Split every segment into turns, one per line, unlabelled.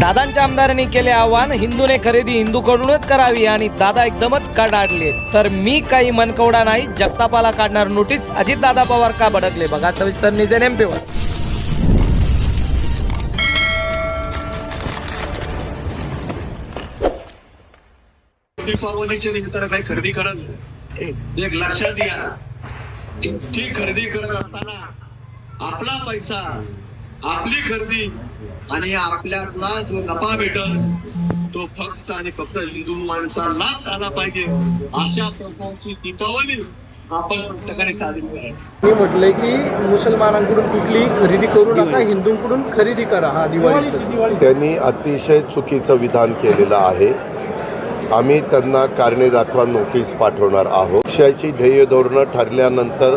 दादांच्या आमदारांनी केले आव्हान हिंदूने खरेदी हिंदूकडूनच करावी आणि दादा एकदमच कडाडले. तर मी काही मनकवडा नाही जगतापाला काढणार नोटीस अजित दादा पवार का भडकले? बघा सविस्तर निजे नेमपेवर
दीपावलीच्या निमित्तानं काही खरेदी करत एक लक्षात घ्या. ती खरेदी करत असताना आपला पैसा आपली खरेदी आणि आपल्याला जो नफा भेटल तो फक्त आणि फक्त हिंदू माणसांनाच आला पाहिजे. अशा प्रकारची दीपावली आपण प्रत्येकाने साजरी करावी.
मी म्हटलंय की मुसलमानांकडून कुठली खरेदी करू नका हिंदूंकडून खरेदी करा हा दिवाळीची.
त्यांनी अतिशय चुकीचं विधान केलेलं आहे. आम्ही त्यांना कारणे दाखवा नोटीस पाठवणार आहोत. पक्षाची ध्येय धोरणं ठरल्यानंतर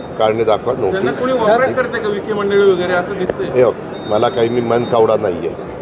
कारणे दाखवा नोटीस हे मला काही मी मन कावडा नाही आहे